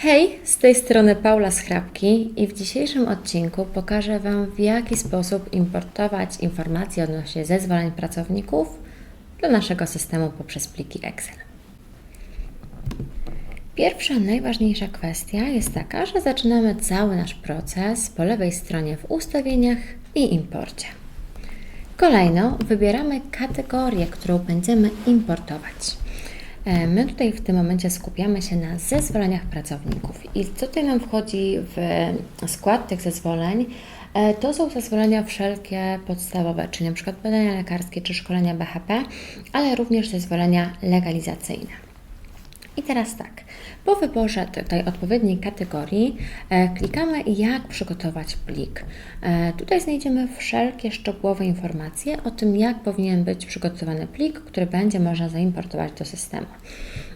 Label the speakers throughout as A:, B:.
A: Hej, z tej strony Paula Schrapki i w dzisiejszym odcinku pokażę Wam w jaki sposób importować informacje odnośnie zezwoleń pracowników do naszego systemu poprzez pliki Excel. Pierwsza, najważniejsza kwestia jest taka, że zaczynamy cały nasz proces po lewej stronie w ustawieniach i imporcie. Kolejno wybieramy kategorię, którą będziemy importować. E, My tutaj w tym momencie skupiamy się na zezwoleniach pracowników. I co tutaj nam wchodzi w skład tych zezwoleń? E, To są zezwolenia wszelkie podstawowe, czyli przykład badania lekarskie czy szkolenia BHP, ale również zezwolenia legalizacyjne. I teraz tak, po wyborze tej odpowiedniej kategorii e, klikamy jak przygotować plik. E, tutaj znajdziemy wszelkie szczegółowe informacje o tym, jak powinien być przygotowany plik, który będzie można zaimportować do systemu.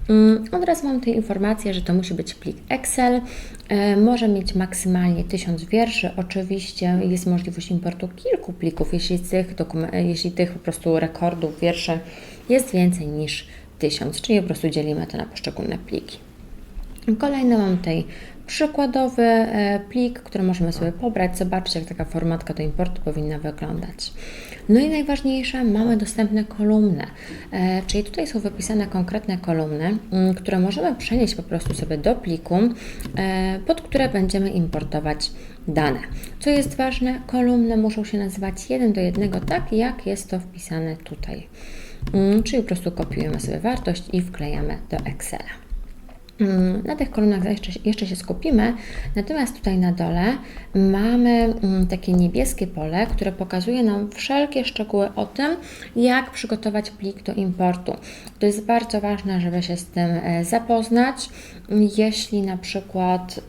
A: Mm, Od razu mam tutaj informację, że to musi być plik Excel. E, może mieć maksymalnie 1000 wierszy. Oczywiście jest możliwość importu kilku plików, jeśli tych, jeśli tych po prostu rekordów wierszy jest więcej niż 1000, czyli po prostu dzielimy to na poszczególne pliki. Kolejny mam tutaj przykładowy e, plik, który możemy sobie pobrać, zobaczyć jak taka formatka do importu powinna wyglądać. No i najważniejsze, mamy dostępne kolumny, e, czyli tutaj są wypisane konkretne kolumny, m, które możemy przenieść po prostu sobie do pliku, e, pod które będziemy importować dane. Co jest ważne, kolumny muszą się nazywać jeden do jednego, tak jak jest to wpisane tutaj. Mm, Czyli po prostu kopiujemy sobie wartość i wklejamy do Excela. Mm, Na tych kolumnach jeszcze, jeszcze się skupimy, natomiast tutaj na dole mamy mm, takie niebieskie pole, które pokazuje nam wszelkie szczegóły o tym, jak przygotować plik do importu. To jest bardzo ważne, żeby się z tym e, zapoznać. Jeśli na przykład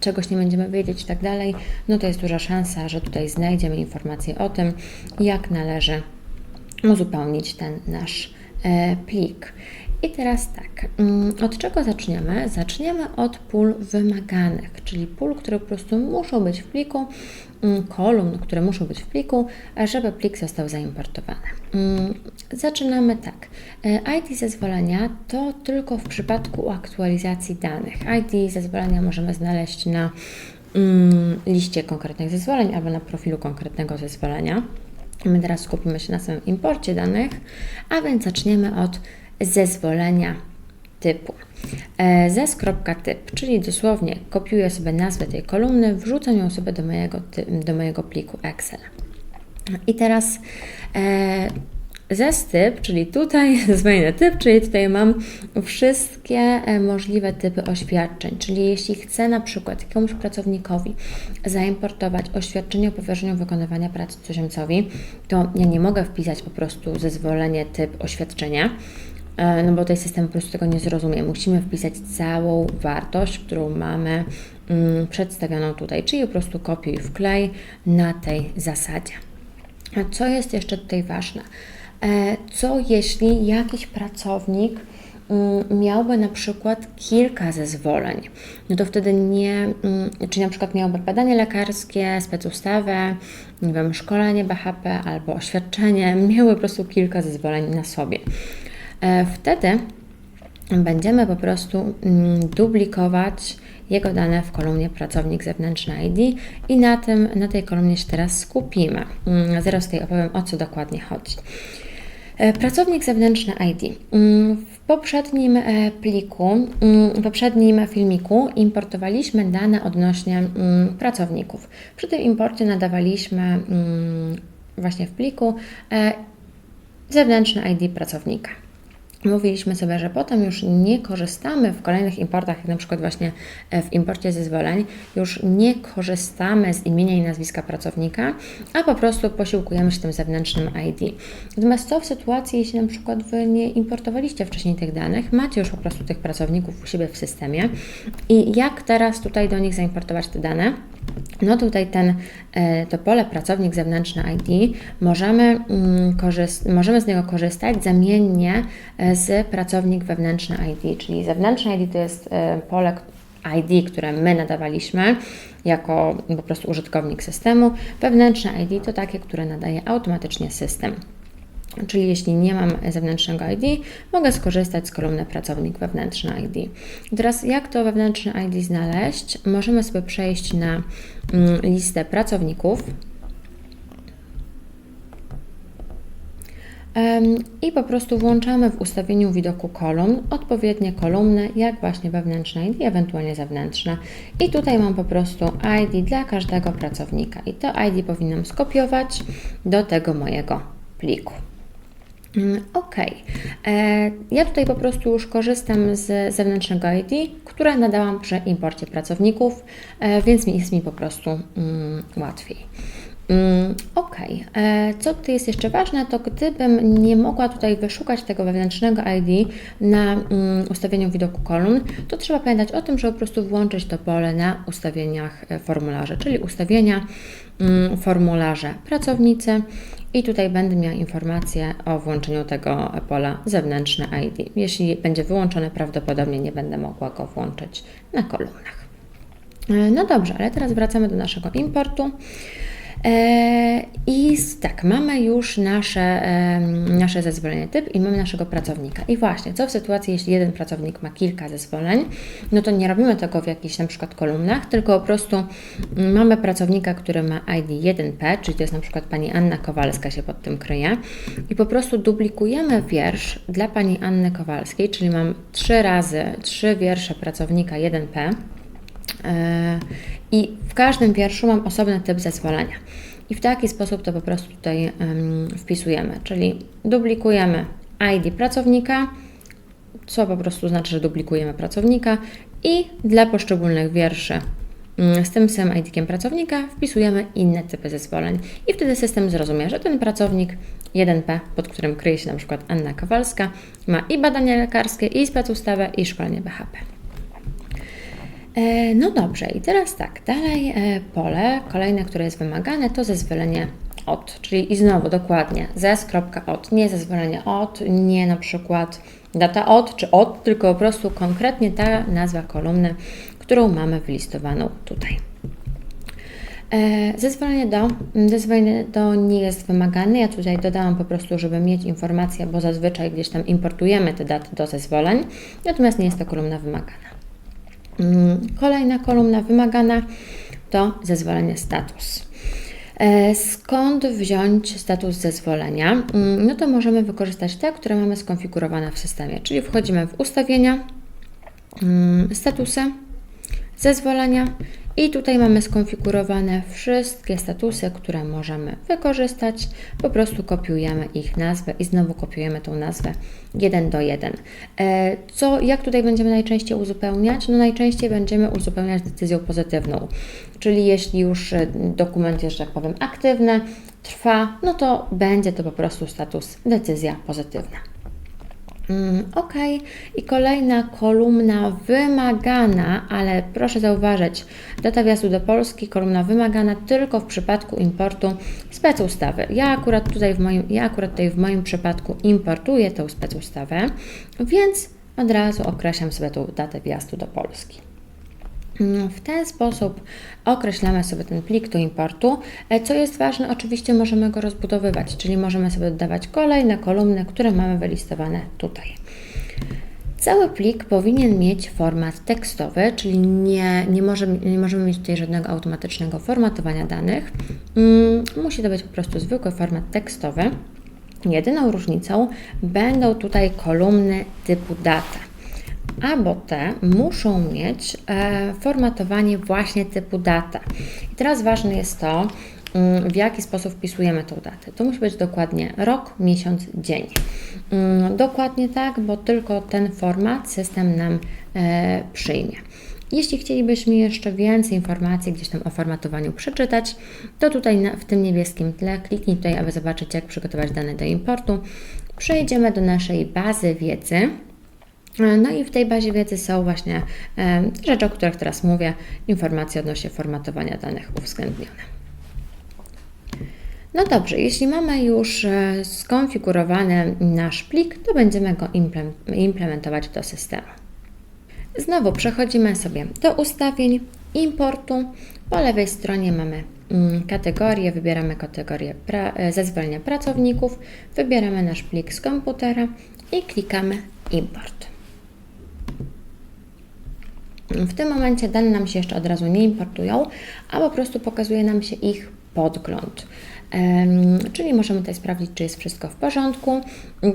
A: czegoś nie będziemy wiedzieć i tak dalej, no to jest duża szansa, że tutaj znajdziemy informacje o tym, jak należy uzupełnić ten nasz e, plik. I teraz tak, mm, od czego zaczniemy? Zaczniemy od pól wymaganych, czyli pól, które po prostu muszą być w pliku, mm, kolumn, które muszą być w pliku, żeby plik został zaimportowany. Mm, Zaczynamy tak. E, ID zezwolenia to tylko w przypadku aktualizacji danych. ID zezwolenia możemy znaleźć na liście konkretnych zezwoleń albo na profilu konkretnego zezwolenia. My teraz skupimy się na samym imporcie danych, a więc zaczniemy od zezwolenia typu. E, Zes.typ, czyli dosłownie kopiuję sobie nazwę tej kolumny, wrzucam ją sobie do mojego, do mojego pliku Excel. I teraz e, zestyp, czyli tutaj zmienię typ, czyli tutaj mam wszystkie e, możliwe typy oświadczeń. Czyli jeśli chcę na przykład jakiemuś pracownikowi zaimportować oświadczenie o powierzeniu wykonywania pracy cudzoziemcowi, to ja nie mogę wpisać po prostu zezwolenie typ oświadczenia, e, no bo tutaj system po prostu tego nie zrozumie. Musimy wpisać całą wartość, którą mamy mm, przedstawioną tutaj, czyli po prostu kopiuj wklej na tej zasadzie. A co jest jeszcze tutaj ważne? E, Co jeśli jakiś pracownik mm, miałby na przykład kilka zezwoleń? No to wtedy nie, mm, czy na przykład miałby badanie lekarskie, specustawę, nie wiem, szkolenie BHP albo oświadczenie, miały po prostu kilka zezwoleń na sobie. E, Wtedy będziemy po prostu mm, duplikować jego dane w kolumnie pracownik zewnętrzny ID i na, tym, na tej kolumnie się teraz skupimy. Zaraz tutaj opowiem o co dokładnie chodzi. E, Pracownik zewnętrzny ID. Mm, W poprzednim e, pliku, mm, w poprzednim filmiku importowaliśmy dane odnośnie mm, pracowników. Przy tym imporcie nadawaliśmy właśnie w pliku e, zewnętrzny ID pracownika. Mówiliśmy sobie, że potem już nie korzystamy w kolejnych importach, jak na przykład właśnie e, w imporcie zezwoleń, już nie korzystamy z imienia i nazwiska pracownika, a po prostu posiłkujemy się tym zewnętrznym ID. Natomiast co w sytuacji, jeśli na przykład Wy nie importowaliście wcześniej tych danych, macie już po prostu tych pracowników u siebie w systemie i jak teraz tutaj do nich zaimportować te dane? No tutaj ten, e, to pole pracownik zewnętrzny ID możemy, mm, możemy z niego korzystać zamiennie e, z pracownik wewnętrzny ID, czyli zewnętrzny ID to jest e, pole ID, które my nadawaliśmy jako po prostu użytkownik systemu. Wewnętrzne ID to takie, które nadaje automatycznie system. Czyli jeśli nie mam zewnętrznego ID, mogę skorzystać z kolumny pracownik wewnętrzny ID. Teraz jak to wewnętrzne ID znaleźć? Możemy sobie przejść na mm, listę pracowników i po prostu włączamy w ustawieniu widoku kolumn odpowiednie kolumny, jak właśnie wewnętrzne ID, ewentualnie zewnętrzne. I tutaj mam po prostu ID dla każdego pracownika i to ID powinnam skopiować do tego mojego pliku. Mm, ok, e, ja tutaj po prostu już korzystam z zewnętrznego ID, które nadałam przy imporcie pracowników, e, więc jest mi po prostu mm, łatwiej. Mm, ok, e, co tutaj jest jeszcze ważne, to gdybym nie mogła tutaj wyszukać tego wewnętrznego ID na ustawieniu widoku kolumn, to trzeba pamiętać o tym, żeby po prostu włączyć to pole na ustawieniach formularzy, czyli ustawienia, formularze pracownicy i tutaj będę miała informację o włączeniu tego pola zewnętrzne ID. Jeśli będzie wyłączone, prawdopodobnie nie będę mogła go włączyć na kolumnach. E, no dobrze, ale teraz wracamy do naszego importu. E, I tak, mamy już nasze, nasze zezwolenie typ i mamy naszego pracownika. I właśnie, co w sytuacji, jeśli jeden pracownik ma kilka zezwoleń, no to nie robimy tego w jakichś na przykład kolumnach, tylko po prostu mamy pracownika, który ma ID 1P, czyli to jest na przykład pani Anna Kowalska się pod tym kryje i po prostu duplikujemy wiersz dla pani Anny Kowalskiej, czyli mam trzy razy, trzy wiersze pracownika 1P e, i w każdym wierszu mam osobny typ zezwolenia. I w taki sposób to po prostu tutaj wpisujemy, czyli duplikujemy ID pracownika, co po prostu znaczy, że duplikujemy pracownika i dla poszczególnych wierszy mm, z tym samym ID pracownika wpisujemy inne typy zezwoleń i wtedy system zrozumie, że ten pracownik 1P, pod którym kryje się na przykład Anna Kowalska, ma i badania lekarskie, i specustawę, i szkolenie BHP. E, no dobrze, i teraz tak, dalej e, pole, kolejne, które jest wymagane, to zezwolenie od, czyli i znowu dokładnie zes.od, nie zezwolenie od, nie na przykład data od czy od, tylko po prostu konkretnie ta nazwa kolumny, którą mamy wylistowaną tutaj. E, zezwolenie do, zezwolenie do nie jest wymagane. Ja tutaj dodałam po prostu, żeby mieć informację, bo zazwyczaj gdzieś tam importujemy te daty do zezwoleń, natomiast nie jest to kolumna wymagana. Mm, kolejna kolumna wymagana to zezwolenie status. E, skąd wziąć status zezwolenia? Mm, no to możemy wykorzystać te, które mamy skonfigurowane w systemie, czyli wchodzimy w ustawienia, mm, statusy, zezwolenia i tutaj mamy skonfigurowane wszystkie statusy, które możemy wykorzystać. Po prostu kopiujemy ich nazwę i znowu kopiujemy tą nazwę 1 do 1. E, co, jak tutaj będziemy najczęściej uzupełniać? No najczęściej będziemy uzupełniać decyzją pozytywną. Czyli jeśli już e, dokument jest, że tak powiem, aktywny, trwa, no to będzie to po prostu status decyzja pozytywna. Mm, ok, i kolejna kolumna wymagana, ale proszę zauważyć, data wjazdu do Polski, kolumna wymagana tylko w przypadku importu specustawy. Ja akurat tutaj w moim, ja akurat tutaj w moim przypadku importuję tą specustawę, więc od razu określam sobie tą datę wjazdu do Polski. W ten sposób określamy sobie ten plik do importu. E, co jest ważne, oczywiście możemy go rozbudowywać, czyli możemy sobie dodawać kolejne kolumny, które mamy wylistowane tutaj. Cały plik powinien mieć format tekstowy, czyli nie, nie, może, nie możemy mieć tutaj żadnego automatycznego formatowania danych. Mm, musi to być po prostu zwykły format tekstowy. Jedyną różnicą będą tutaj kolumny typu data albo te muszą mieć e, formatowanie właśnie typu data. I teraz ważne jest to, mm, w jaki sposób wpisujemy tą datę. To musi być dokładnie rok, miesiąc, dzień. Mm, dokładnie tak, bo tylko ten format system nam e, przyjmie. Jeśli chcielibyśmy jeszcze więcej informacji gdzieś tam o formatowaniu przeczytać, to tutaj na, w tym niebieskim tle kliknij tutaj, aby zobaczyć, jak przygotować dane do importu. Przejdziemy do naszej bazy wiedzy. No i w tej bazie wiedzy są właśnie e, rzeczy, o których teraz mówię, informacje odnośnie formatowania danych uwzględnione. No dobrze, jeśli mamy już e, skonfigurowany nasz plik, to będziemy go implementować do systemu. Znowu przechodzimy sobie do ustawień, importu. Po lewej stronie mamy mm, kategorię, wybieramy kategorię pra, e, zezwolenia pracowników, wybieramy nasz plik z komputera i klikamy import. W tym momencie dane nam się jeszcze od razu nie importują, a po prostu pokazuje nam się ich podgląd. Czyli możemy tutaj sprawdzić, czy jest wszystko w porządku.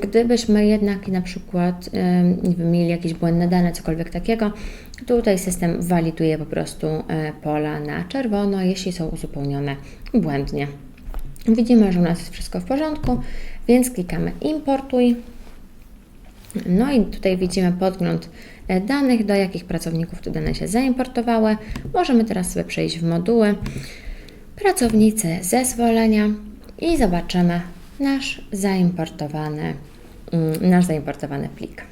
A: Gdybyśmy jednak na przykład nie wiem, mieli jakieś błędne dane, cokolwiek takiego, tutaj system waliduje po prostu e, pola na czerwono, jeśli są uzupełnione błędnie. Widzimy, że u nas jest wszystko w porządku, więc klikamy importuj. No i tutaj widzimy podgląd danych, do jakich pracowników te dane się zaimportowały. Możemy teraz sobie przejść w moduły pracownicy zezwolenia i zobaczymy nasz zaimportowany, mm, nasz zaimportowany plik.